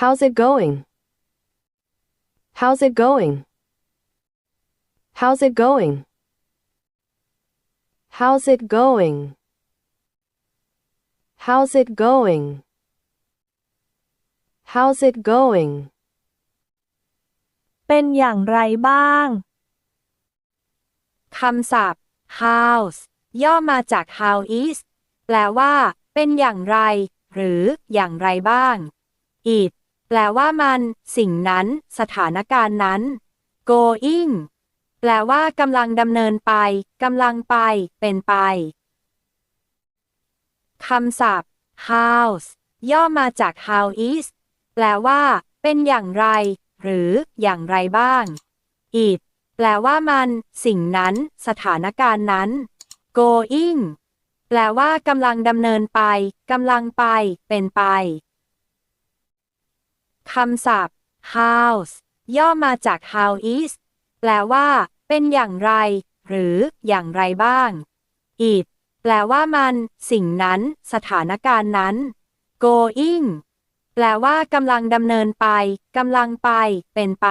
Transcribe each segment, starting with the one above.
How's it going? How's it going? How's it going? How's it going? How's it going? How's it going? เป็นอย่างไรบ้าง คำศัพท์ house ย่อมาจาก how is แปลว่า เป็นอย่างไร หรืออย่างไรบ้าง it แปลว่ามัน สิ่งนั้น สถานการณ์นั้น going แปลว่ากำลังดำเนินไปกำลังไป เป็นไป คำศัพท์ house ย่อมาจาก how is แปลว่า เป็นอย่างไร หรือ อย่างไรบ้าง it แปลว่ามัน สิ่งนั้น สถานการณ์นั้น going แปลว่ากำลังดำเนินไปกำลังไป เป็นไป คำศัพท์ house ย่อมาจาก how is แปลว่า เป็นอย่างไร หรือ อย่างไรบ้าง it แปลว่ามัน สิ่งนั้น สถานการณ์นั้น going แปลว่ากำลังดำเนินไปกำลังไป เป็นไป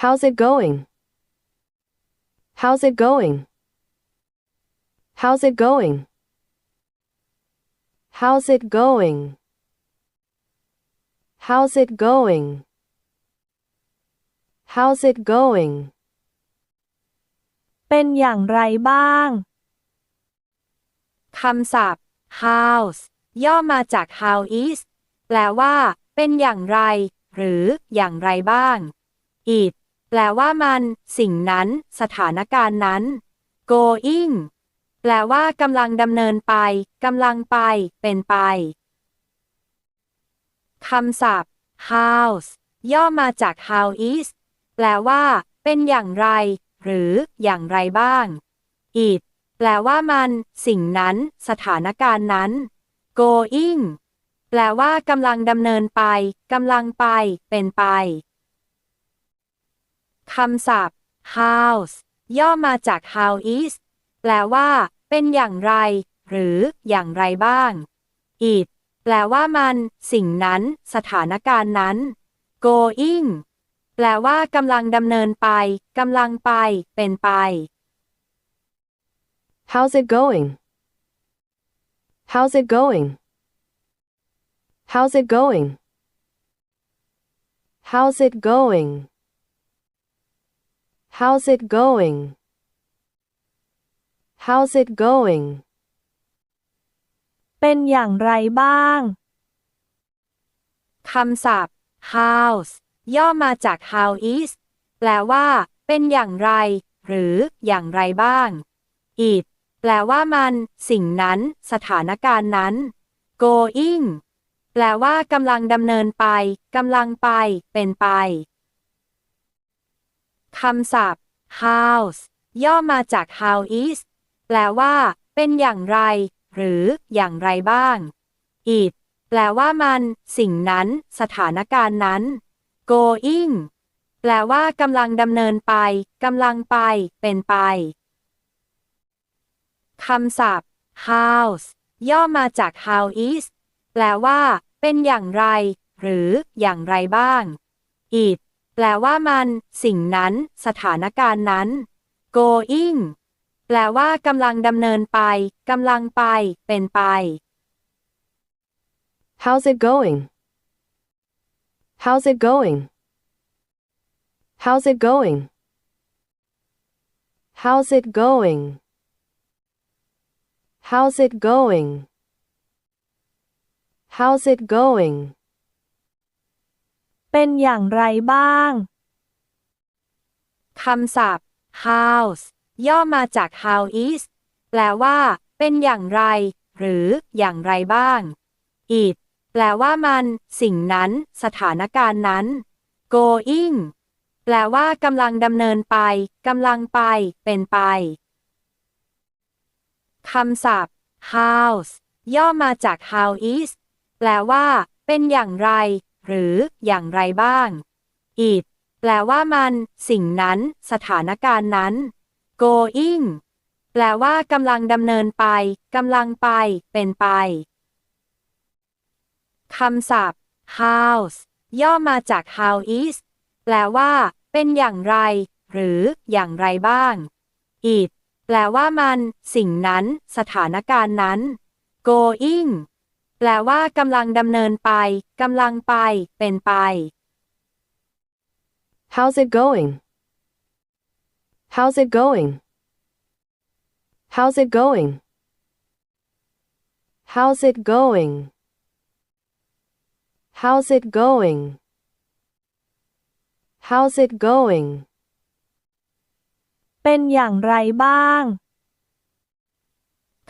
How's it going? How's it going? How's it going? How's it going? How's it going? How's it going? เป็นอย่างไรบ้าง คำศัพท์ house ย่อมาจาก how is แปลว่า เป็นอย่างไร หรือ อย่างไรบ้าง it แปลว่ามัน สิ่งนั้น สถานการณ์นั้น going แปลว่ากำลังดำเนินไปกำลังไป เป็นไป คำศัพท์ house ย่อมาจาก how is แปลว่า เป็นอย่างไร หรือ อย่างไรบ้าง it แปลว่ามัน สิ่งนั้น สถานการณ์นั้น going แปลว่ากำลังดำเนินไปกำลังไป เป็นไป คำศัพท์ house ย่อมาจาก how is แปลว่า เป็นอย่างไร หรือ อย่างไรบ้าง it แปลว่ามัน สิ่งนั้น สถานการณ์นั้น going แปลว่ากำลังดำเนินไปกำลังไป เป็นไป How's it going? How's it going? How's it going? How's it going? How's it going? How's it going? เป็นอย่างไรบ้าง คำศัพท์ house ย่อมาจาก how is แปลว่า เป็นอย่างไร หรือ อย่างไรบ้าง it แปลว่ามัน สิ่งนั้น สถานการณ์นั้น going แปลว่ากำลังดำเนินไปกำลังไป เป็นไป คำศัพท์ house ย่อมาจาก how is แปลว่า เป็นอย่างไร หรืออย่างไรบ้าง it แปลว่ามัน สิ่งนั้น สถานการณ์นั้น going แปลว่ากำลังดำเนินไปกำลังไป เป็นไป คำศัพท์ house ย่อมาจาก how is แปลว่า เป็นอย่างไร หรือ อย่างไรบ้าง it แปลว่ามัน สิ่งนั้น สถานการณ์นั้น going แปลว่ากำลังดำเนินไปกำลังไป เป็นไป How's it going? How's it going? How's it going? How's it going? How's it going? How's it going? เป็นอย่างไรบ้าง คำศัพท์ house ย่อมาจาก how is แปลว่า เป็นอย่างไร หรือ อย่างไรบ้าง it แปลว่ามัน สิ่งนั้น สถานการณ์นั้น going แปลว่ากำลังดำเนินไปกำลังไป เป็นไปคำศัพท์ house ย่อมาจาก how is แปลว่า เป็นอย่างไร หรือ อย่างไรบ้าง it แปลว่ามัน สิ่งนั้น สถานการณ์นั้น going แปลว่ากำลังดำเนินไปกำลังไป เป็นไป คำศัพท์ house ย่อมาจาก how is แปลว่า เป็นอย่างไร หรือ อย่างไรบ้าง it แปลว่ามัน สิ่งนั้น สถานการณ์นั้น going แปลว่ากำลังดำเนินไปกำลังไป เป็นไป How's it going? How's it going? How's it going? How's it going? How's it going? How's it going? เป็นอย่างไรบ้าง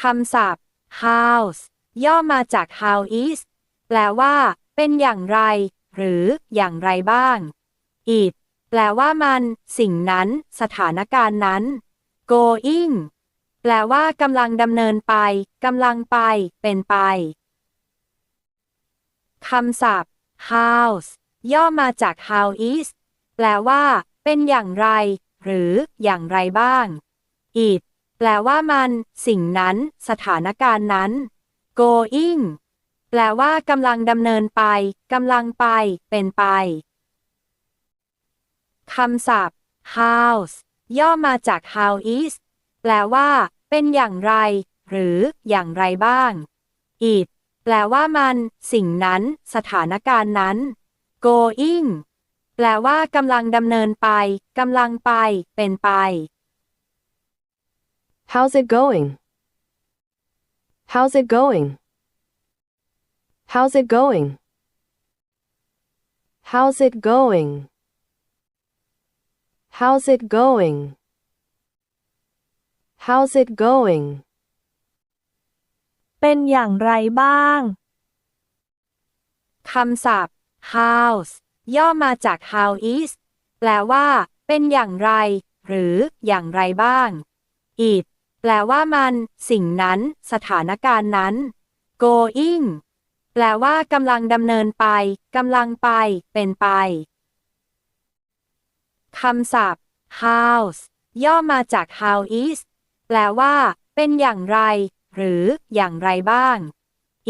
คำศัพท์ house ย่อมาจาก how is แปลว่า เป็นอย่างไร หรืออย่างไรบ้าง it แปลว่ามัน สิ่งนั้น สถานการณ์นั้น going แปลว่ากำลังดำเนินไปกำลังไป เป็นไป คำศัพท์ house ย่อมาจาก how is แปลว่า เป็นอย่างไร หรือ อย่างไรบ้าง it แปลว่ามัน สิ่งนั้น สถานการณ์นั้น going แปลว่ากำลังดำเนินไปกำลังไป เป็นไป คำศัพท์ house ย่อมาจาก how is แปลว่า เป็นอย่างไร หรือ อย่างไรบ้าง it แปลว่ามัน สิ่งนั้น สถานการณ์นั้น going แปลว่ากำลังดำเนินไปกำลังไป เป็นไป How's it going? How's it going? How's it going? How's it going? How's it going? How's it going? เป็นอย่างไรบ้าง คำศัพท์ house ย่อมาจาก how is แปลว่า เป็นอย่างไร หรืออย่างไรบ้าง it แปลว่ามัน สิ่งนั้น สถานการณ์นั้น going แปลว่ากำลังดำเนินไปกำลังไป เป็นไป คำศัพท์ house ย่อมาจาก how is แปลว่า เป็นอย่างไร หรือ อย่างไรบ้าง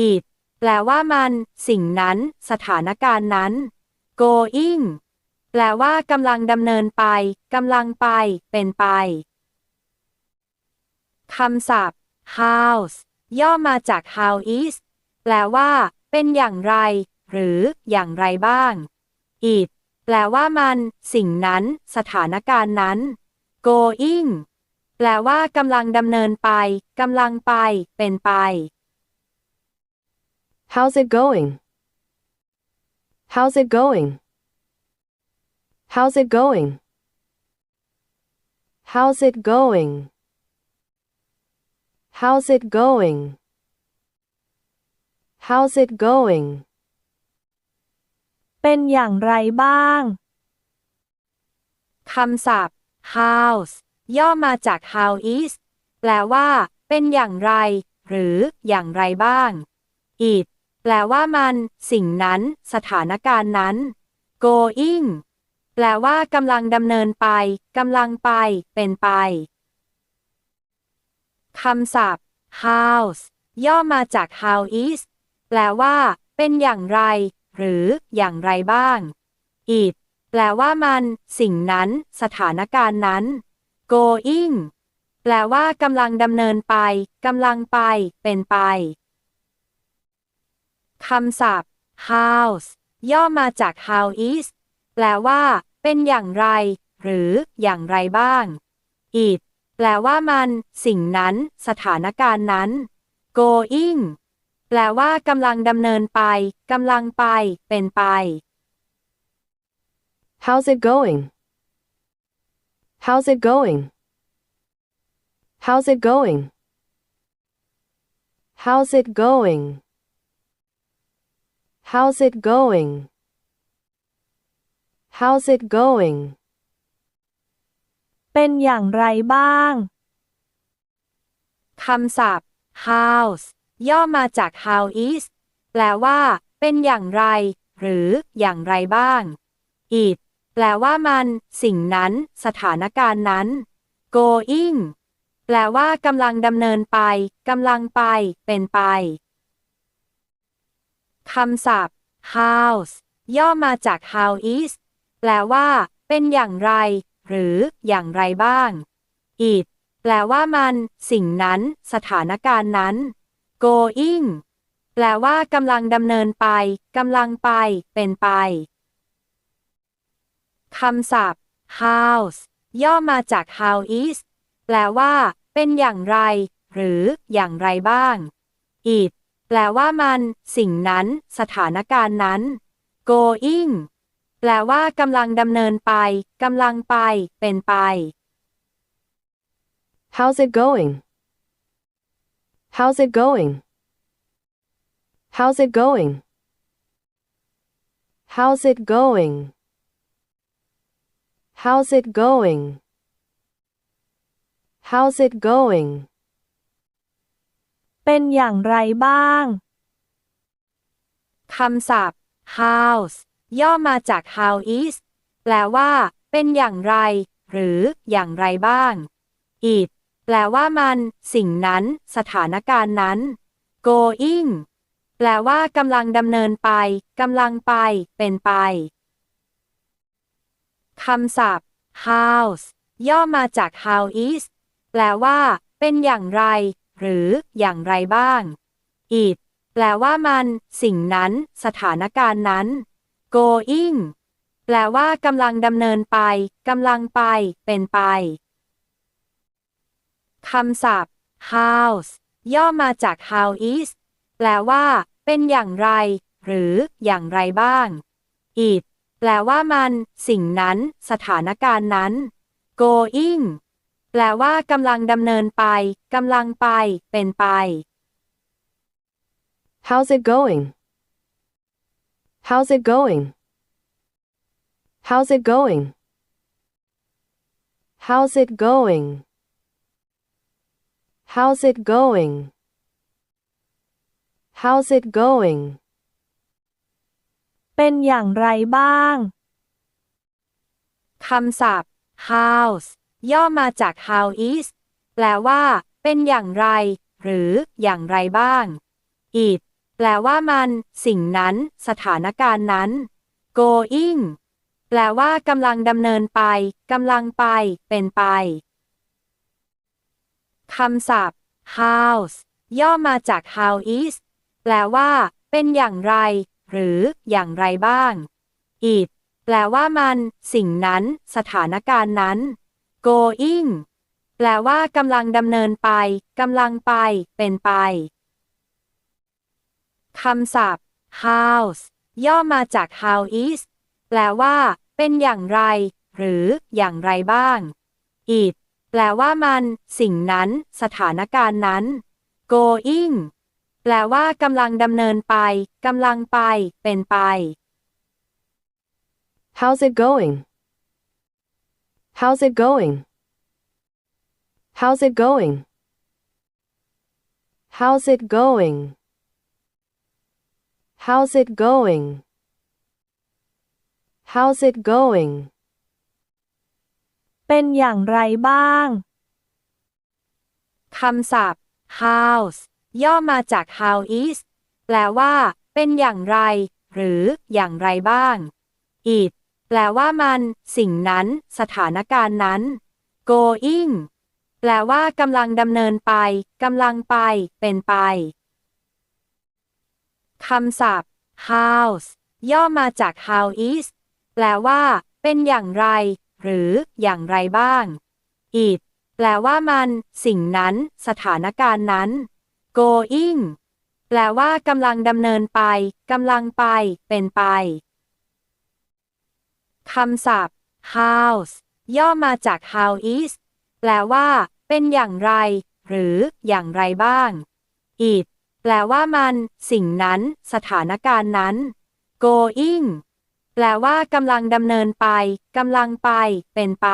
it แปลว่ามัน สิ่งนั้น สถานการณ์นั้น going แปลว่ากำลังดำเนินไปกำลังไป เป็นไปคำศัพท์ house ย่อมาจาก how is แปลว่า เป็นอย่างไร หรือ อย่างไรบ้าง it แปลว่ามัน สิ่งนั้น สถานการณ์นั้น going แปลว่ากำลังดำเนินไปกำลังไป เป็นไป How's it going? How's it going? How's it going? How's it going? How's it going? How's it going? เป็นอย่างไรบ้าง คำศัพท์ house ย่อมาจาก how is แปลว่า เป็นอย่างไร หรือ อย่างไรบ้าง it แปลว่ามัน สิ่งนั้น สถานการณ์นั้น going แปลว่ากำลังดำเนินไปกำลังไป เป็นไป คำศัพท์ house ย่อมาจาก how is แปลว่า เป็นอย่างไร หรืออย่างไรบ้าง it แปลว่ามัน สิ่งนั้น สถานการณ์นั้น going แปลว่ากำลังดำเนินไปกำลังไป เป็นไปคำศัพท์ house ย่อมาจาก how is แปลว่า เป็นอย่างไร หรือ อย่างไรบ้าง it แปลว่ามัน สิ่งนั้น สถานการณ์นั้น going แปลว่ากำลังดำเนินไปกำลังไป เป็นไป How's it going? How's it going? How's it going? How's it going? How's it going? How's it going? เป็นอย่างไรบ้าง คำศัพท์ house ย่อมาจาก how is แปลว่า เป็นอย่างไร หรือ อย่างไรบ้าง it แปลว่ามัน สิ่งนั้น สถานการณ์นั้น going แปลว่ากำลังดำเนินไปกำลังไป เป็นไป คำศัพท์ house ย่อมาจาก how is แปลว่า เป็นอย่างไร หรือ อย่างไรบ้าง it แปลว่ามัน สิ่งนั้น สถานการณ์นั้น going แปลว่ากำลังดำเนินไปกำลังไป เป็นไป คำศัพท์ house ย่อมาจาก how is แปลว่า เป็นอย่างไร หรือ อย่างไรบ้าง it แปลว่ามัน สิ่งนั้น สถานการณ์นั้น going แปลว่ากำลังดำเนินไปกำลังไป เป็นไป How's it going? How's it going? How's it going? How's it going? How's it going? How's it going? เป็นอย่างไรบ้าง คำศัพท์ house ย่อมาจาก how is แปลว่า เป็นอย่างไร หรืออย่างไรบ้าง it แปลว่ามัน สิ่งนั้น สถานการณ์นั้น going แปลว่ากำลังดำเนินไปกำลังไป เป็นไป คำศัพท์ house ย่อมาจาก how is แปลว่า เป็นอย่างไร หรือ อย่างไรบ้าง it แปลว่ามัน สิ่งนั้น สถานการณ์นั้น going แปลว่ากำลังดำเนินไปกำลังไป เป็นไป คำศัพท์ house ย่อมาจาก how is แปลว่า เป็นอย่างไร หรือ อย่างไรบ้าง it แปลว่ามัน สิ่งนั้น สถานการณ์นั้น going แปลว่ากำลังดำเนินไปกำลังไป เป็นไป How's it going? How's it going? How's it going? How's it going? How's it going? How's it going? เป็นอย่างไรบ้าง คำศัพท์ house ย่อมาจาก how is แปลว่า เป็นอย่างไร หรือ อย่างไรบ้าง it แปลว่ามัน สิ่งนั้น สถานการณ์นั้น going แปลว่ากำลังดำเนินไปกำลังไป เป็นไป คำศัพท์ house ย่อมาจาก how is แปลว่า เป็นอย่างไร หรือ อย่างไรบ้าง it แปลว่ามัน สิ่งนั้น สถานการณ์นั้น going แปลว่ากำลังดำเนินไปกำลังไป เป็นไป คำศัพท์ house ย่อมาจาก how is แปลว่า เป็นอย่างไร หรือ อย่างไรบ้าง it แปลว่ามัน สิ่งนั้น สถานการณ์นั้น going แปลว่ากำลังดำเนินไปกำลังไป เป็นไป How's it going? How's it going? How's it going? How's it going? How's it going? How's it going? เป็นอย่างไรบ้าง คำศัพท์ house ย่อมาจาก how is แปลว่า เป็นอย่างไร หรือ อย่างไรบ้าง it แปลว่ามัน สิ่งนั้น สถานการณ์นั้น going แปลว่ากำลังดำเนินไปกำลังไป เป็นไป คำศัพท์ house ย่อมาจาก how is แปลว่า เป็นอย่างไร หรืออย่างไรบ้าง it แปลว่ามัน สิ่งนั้น สถานการณ์นั้น going แปลว่ากำลังดำเนินไปกำลังไป เป็นไป คำศัพท์ house ย่อมาจาก how is แปลว่า เป็นอย่างไร หรืออย่างไรบ้าง it แปลว่ามัน สิ่งนั้น สถานการณ์นั้น going แปลว่ากำลังดำเนินไปกำลังไป เป็นไป